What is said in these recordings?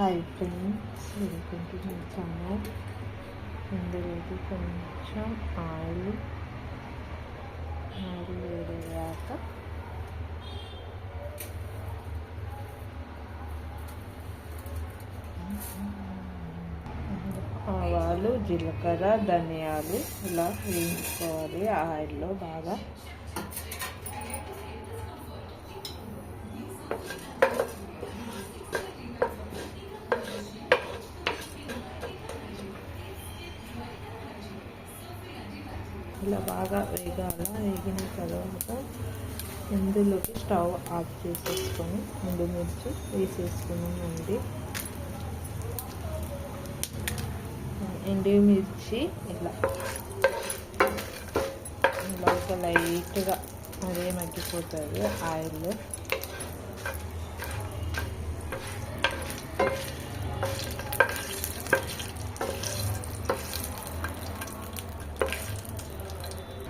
Hi friends welcome to my channel ఇందులోకి కొంచెం oil oil వేడయ్యాక ఆవాలు జీలకర్ర ధనియాలు ఇలా వేయించుకోవాలి. ఆయిల్లో బాగా ఇలా బాగా వేగాల వేగిన తర్వాత ఇందులోకి స్టవ్ ఆఫ్ చేసేసుకొని మిర్చి వేసేసుకున్నామండి ఎండుమిర్చి ఇలా ఇలా ఒక లైట్గా అదే మగ్గిపోతుంది ఆయిల్లో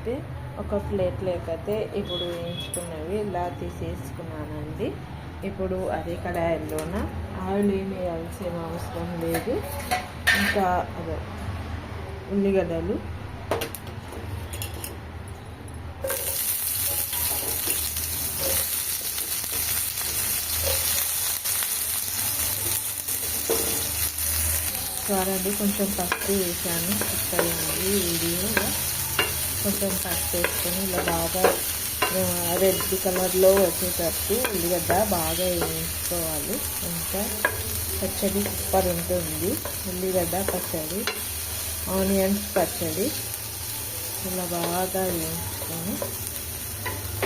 అయితే ఒక ప్లేట్ లేకపోతే ఇప్పుడు వేయించుకున్నవి ఇలా తీసేసుకున్నానండి. ఇప్పుడు అదే కడాయిల్లోన ఆయిల్ ఏమి వేయాల్సిన అవసరం లేదు. ఇంకా అదే ఉల్లిగడ్డలు. చూడండి కొంచెం పసుపు వేసాను. అయింది వీడియోలో కొంచెం పసుపు వేసుకొని ఇలా బాగా రెడ్ కలర్లో వచ్చేటట్టు ఉల్లిగడ్డ బాగా వేయించుకోవాలి. ఇంకా పచ్చడి సూపర్ ఉంటుంది. ఉల్లిగడ్డ పచ్చడి ఆనియన్స్ పచ్చడి. ఇలా బాగా వేయించుకొని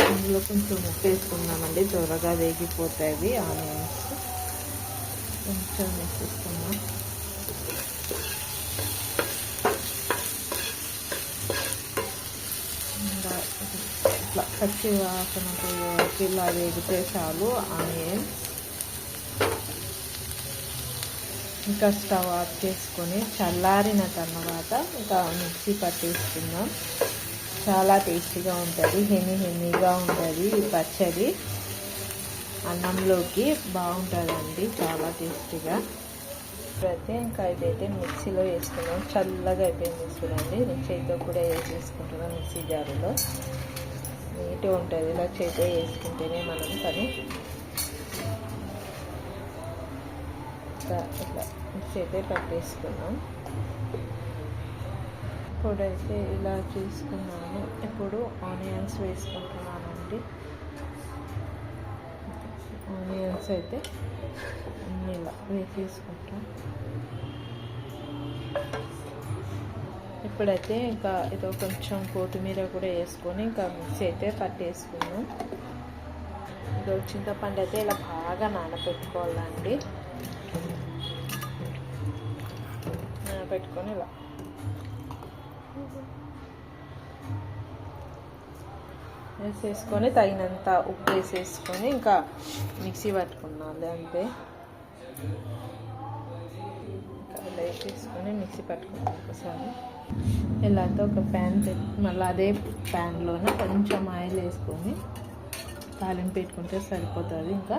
అందులో కొంచెం ఉప్పు వేసుకున్నామండి త్వరగా వేగిపోతాయి ఆనియన్స్. కొంచెం వేసేసుకున్నాం ఇట్లా పచ్చి వాసన ఇలా వేగితే చాలు ఆనియన్స్ ఇంకా స్టవ్ ఆఫ్ చేసుకొని చల్లారిన తర్వాత ఇంకా మిక్సీ పట్టేసుకుందాం. చాలా టేస్టీగా ఉంటుంది హెమీ హెమీగా ఉంటుంది ఈ పచ్చడి. అన్నంలోకి బాగుంటుందండి చాలా టేస్టీగా. ఇప్పుడైతే ఇంకా ఇదైతే మిక్సీలో వేసుకున్నాం. చల్లగా అయిపోయింది చూడండి. నేను చేతితో కూడా వేసేసుకుంటున్నాం మిక్సీ జారులో. నీట్గా ఉంటుంది. ఇలా చేతితో వేసుకుంటేనే మనం పని. ఇట్లా ఇట్లా చేతే పట్టేసుకున్నాం ఇప్పుడైతే ఇలా తీసుకున్నాను ఇప్పుడు ఆనియన్స్ వేసుకుంటున్నానండి. ఆనియన్స్ అయితే ఇలా వేసేసుకుంటాం. ఇప్పుడైతే ఇంకా ఏదో కొంచెం కొత్తిమీర కూడా వేసుకొని ఇంకా మిక్స్ అయితే పట్టేసుకున్నాం. ఇదో చింతపండు అయితే ఇలా బాగా నానబెట్టుకోవాలండి నానబెట్టుకొని ఇలా. వేసేసుకొని తగినంత ఉప్పు వేసేసుకొని ఇంకా మిక్సీ పట్టుకున్నాను అంతే. వేసేసుకొని మిక్సీ పట్టుకున్నాను ఒకసారి ఇలాతో ఒక ప్యాన్ పెట్టి మళ్ళీ అదే ప్యాన్లోనే కొంచెం ఆయిల్ వేసుకొని తాలింపు పెట్టుకుంటే సరిపోతుంది ఇంకా.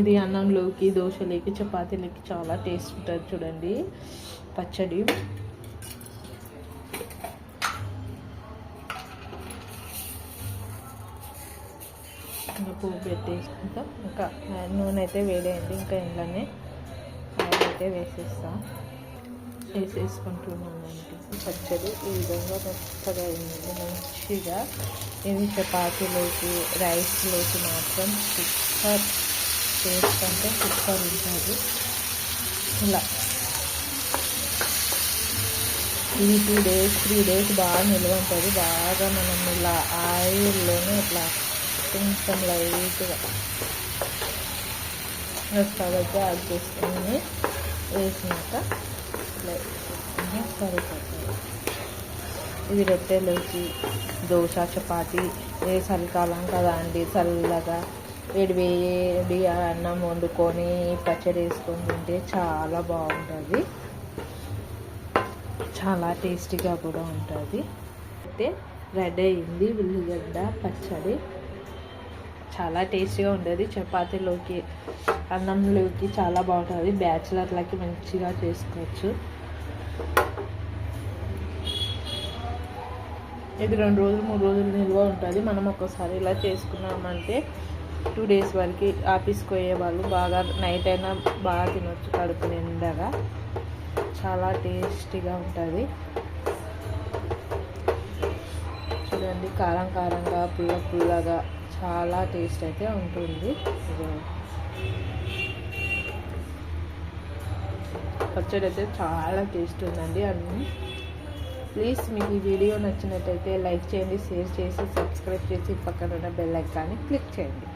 ఇది అన్నంలోకి దోశలోకి చపాతీలకి చాలా టేస్ట్ ఉంటుంది చూడండి. పచ్చడి. ఇంకా పువ్వు పెట్టేసి ఇంకా నూనె అయితే వేడేయండి ఇంకా ఇంట్లోనే అయితే వేసేస్తా. వేసేసుకుంటున్నానండి పచ్చడి ఈ విధంగా మెత్తగా అయింది. మంచిగా ఇది చపాతీలోకి రైస్లోకి మాత్రం సూపర్ టేస్ట్ అంటే సూపర్ ఉంటుంది. ఇలా. ఈ టూ డేస్ త్రీ డేస్ బాగా నిల్వ ఉంటుంది. బాగా మనం ఇలా ఆయిల్లోనే ఇట్లా కొంచెం లైట్గా స్టవ్ అయితే యాడ్ చేసుకుని వేసినాక సరిపోతుంది ఇది రొట్టెలోకి దోశ చపాతి ఏ చలికాలం కదా అండి చల్లగా వేడి వేడి అన్నం వండుకొని పచ్చడి వేసుకొని తింటే చాలా బాగుంటుంది. చాలా టేస్టీగా కూడా ఉంటుంది. అయితే రెడీ అయింది ఉల్లిగడ్డ పచ్చడి. చాలా టేస్టీగా ఉంటుంది చపాతీలోకి అన్నంలోకి చాలా బాగుంటుంది. బ్యాచిలర్లకి మంచిగా చేసుకోవచ్చు. ఇది రెండు రోజులు మూడు రోజులు నిల్వ ఉంటుంది. మనం ఒక్కసారి ఇలా చేసుకున్నామంటే టూ డేస్ వరకు ఆఫీస్కి పోయే వాళ్ళు బాగా నైట్ అయినా బాగా తినొచ్చు కడుపు నిండగా. చాలా టేస్టీగా ఉంటుంది. చూడండి కారం కారంగా పుల్ల పుల్లగా చాలా టేస్ట్ అయితే ఉంటుంది. పచ్చడి అయితే చాలా టేస్ట్ ఉందండి. అన్నీ ప్లీజ్ మీకు ఈ వీడియో నచ్చినట్టయితే లైక్ చేయండి షేర్ చేసి సబ్స్క్రైబ్ చేసి పక్కన ఉన్న బెల్ ఐకాన్ని క్లిక్ చేయండి.